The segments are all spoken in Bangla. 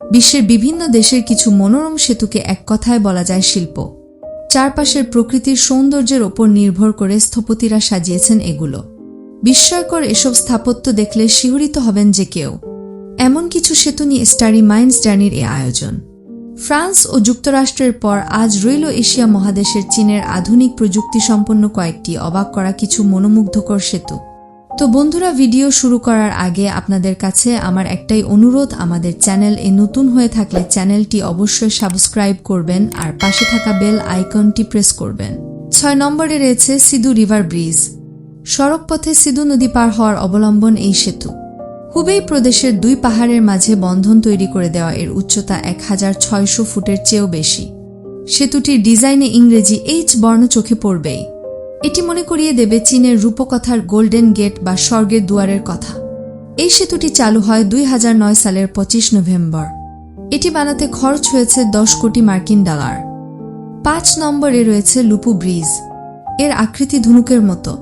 বিশ্বের বিভিন্ন দেশের কিছু মনোরম সেতুকে এক কথায় বলা যায় শিল্প। চারপাশের প্রকৃতির সৌন্দর্যের ওপর নির্ভর করে স্থপতিরা সাজিয়েছেন এগুলো। বিস্ময়কর এসব স্থাপত্য দেখলে শিহরিত হবেন যে কেউ। এমন কিছু সেতু নিয়ে স্টারি মাইন্ডস জার্নির এ আয়োজন। ফ্রান্স ও যুক্তরাষ্ট্রের পর আজ রইল এশিয়া মহাদেশের চীনের আধুনিক প্রযুক্তি সম্পন্ন কয়েকটি অবাক করা কিছু মনোমুগ্ধকর সেতু। তো বন্ধুরা ভিডিও শুরু করার আগে আপনাদের কাছে আমার একটাই অনুরোধ। আমাদের চ্যানেল এ নতুন হয়ে থাকলে চ্যানেলটি অবশ্যই সাবস্ক্রাইব করবেন আর পাশে থাকা বেল আইকনটি প্রেস করবেন। ছয় নম্বরে রয়েছে সিধু রিভার ব্রিজ সড়কপথে সিধু নদী পার হওয়ার অবলম্বন এই সেতু। হুবেই প্রদেশের দুই পাহাড়ের মাঝে বন্ধন তৈরি করে দেওয়া এর উচ্চতা এক হাজার ছয়শো ফুটের চেয়েও বেশি। সেতুটির ডিজাইনে ইংরেজি এইচ বর্ণ চোখে পড়বেই। এটি মনে করিয়ে দেবে চীনের রূপকথার গোল্ডেন গেট বা স্বর্গের দুয়ারের কথা। এই সেতুটি চালু হয় দুই হাজার নয় সালের পঁচিশ নভেম্বর। এটি বানাতে খরচ হয়েছে দশ কোটি মার্কিন ডলার। পাঁচ নম্বরে রয়েছে লুপু ব্রিজ। এর আকৃতি ধনুকের মতো,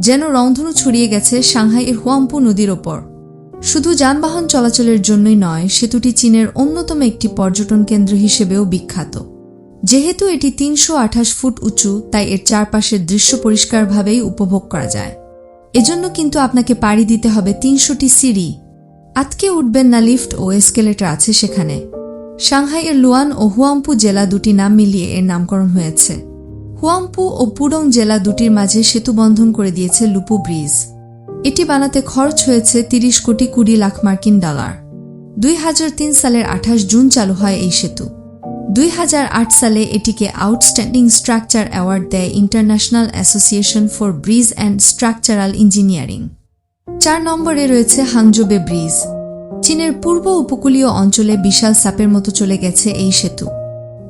যেন রংধনু ছড়িয়ে গেছে সাংহাইয়ের হুয়াম্পু নদীর ওপর। শুধু যানবাহন চলাচলের জন্যই নয়, সেতুটি চীনের অন্যতম একটি পর্যটন কেন্দ্র হিসেবেও বিখ্যাত। যেহেতু এটি তিনশো আঠাশ ফুট উঁচু, তাই এর চারপাশের দৃশ্য পরিষ্কারভাবেই উপভোগ করা যায়। এজন্য কিন্তু আপনাকে পাড়ি দিতে হবে তিনশোটি সিঁড়ি। আতকে উঠবেন না লিফট ও এসকেলেটার আছে সেখানে। সাংহাইয়ের লুয়ান ও হুয়াম্পু জেলা দুটি নাম মিলিয়ে এর নামকরণ হয়েছে। হুয়াম্পু ও পুডং জেলা দুটির মাঝে সেতু বন্ধন করে দিয়েছে লুপু ব্রিজ। এটি বানাতে খরচ হয়েছে তিরিশ কোটি কুড়ি লাখ মার্কিন ডলার। দুই হাজার তিন সালের আঠাশ জুন চালু হয় এই সেতু। দুই হাজার আট সালে এটিকে আউটস্ট্যান্ডিং স্ট্রাকচার অ্যাওয়ার্ড দেয় international association for bridge and structural engineering চার নম্বরে রয়েছে হাংজোবে ব্রিজ। চীনের পূর্ব উপকূলীয় অঞ্চলে বিশাল সাপের মতো চলে গেছে এই সেতু।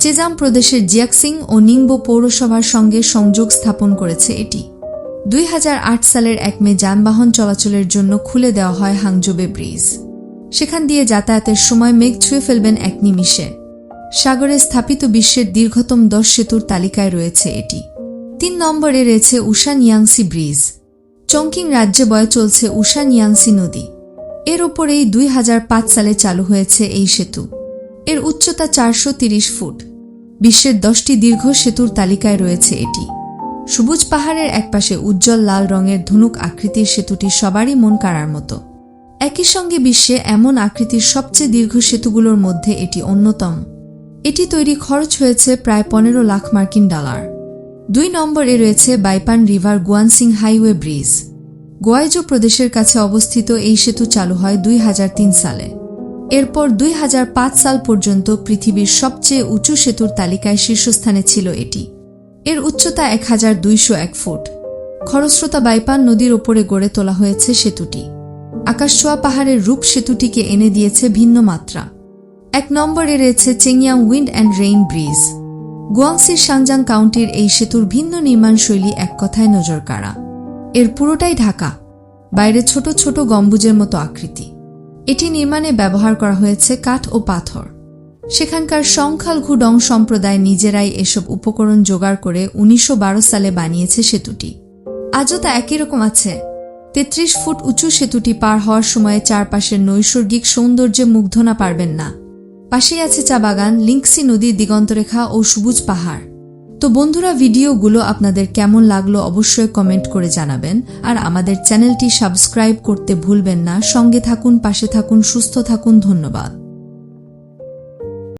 চেজাম প্রদেশের জিয়াকসিং ও নিংবো পৌরসভার সঙ্গে সংযোগ স্থাপন করেছে এটি। দুই হাজার আট সালের এক মে যানবাহন চলাচলের জন্য খুলে দেওয়া হয় হাংজোবে ব্রিজ। সেখান দিয়ে যাতায়াতের সময় মেঘ ছুঁয়ে ফেলবেন এক নিমিষে। সাগরে স্থাপিত বিশ্বের দীর্ঘতম দশ সেতুর তালিকায় রয়েছে এটি। তিন নম্বরে রয়েছে উষা নিয়াংসি ব্রিজ। চংকিং রাজ্যে বয়ে চলছে উষা নিয়াংসি নদী। এর ওপরেই দুই হাজার পাঁচ সালে চালু হয়েছে এই সেতু। এর উচ্চতা চারশো ফুট। বিশ্বের দশটি দীর্ঘ সেতুর তালিকায় রয়েছে এটি। সবুজ পাহাড়ের একপাশে উজ্জ্বল লাল রঙের ধনুক আকৃতির সেতুটি সবারই মন কাড়ার মতো। একই সঙ্গে বিশ্বে এমন আকৃতির সবচেয়ে দীর্ঘ সেতুগুলোর মধ্যে এটি অন্যতম। এটি তৈরি খরচ হয়েছে প্রায় পনেরো লাখ মার্কিন ডলার। দুই নম্বরে রয়েছে Beipan river Guanxing highway bridge. Guizhou প্রদেশের কাছে অবস্থিত এই সেতু চালু হয় দুই হাজার তিন সালে। এরপর দুই হাজার পাঁচ সাল পর্যন্ত পৃথিবীর সবচেয়ে উঁচু সেতুর তালিকায় শীর্ষস্থানে ছিল এটি। এর উচ্চতা এক এক ফুট। খরস্রোতা বাইপান নদীর ওপরে গড়ে তোলা হয়েছে সেতুটি। আকাশছোয়া পাহাড়ের রূপ সেতুটিকে এনে দিয়েছে ভিন্ন মাত্রা। এক নম্বরে রয়েছে চেংয়াং উইন্ড অ্যান্ড রেইন ব্রিজ। গুয়াংসির সাংজাং কাউন্টির এই সেতুর ভিন্ন নির্মাণ শৈলী এক কথায় নজর কাড়া এর পুরোটাই ঢাকা, বাইরে ছোট ছোট গম্বুজের মতো আকৃতি। এটি নির্মাণে ব্যবহার করা হয়েছে কাঠ ও পাথর। সেখানকার সংখ্যালঘু ডং সম্প্রদায় নিজেরাই এসব উপকরণ জোগাড় করে উনিশশো বারো সালে বানিয়েছে সেতুটি। আজও তা একই রকম আছে। তেত্রিশ ফুট উঁচু সেতুটি পার হওয়ার সময় চারপাশের নৈসর্গিক সৌন্দর্যে মুগ্ধ না পারবেন না। পাশেই আছে চা বাগান, লিঙ্কসি নদীর দিগন্তরেখা ও সবুজ পাহাড়। তো বন্ধুরা, ভিডিওগুলো আপনাদের কেমন লাগল অবশ্যই কমেন্ট করে জানাবেন। আর আমাদের চ্যানেলটি সাবস্ক্রাইব করতে ভুলবেন না। সঙ্গে থাকুন, পাশে থাকুন, সুস্থ থাকুন, ধন্যবাদ।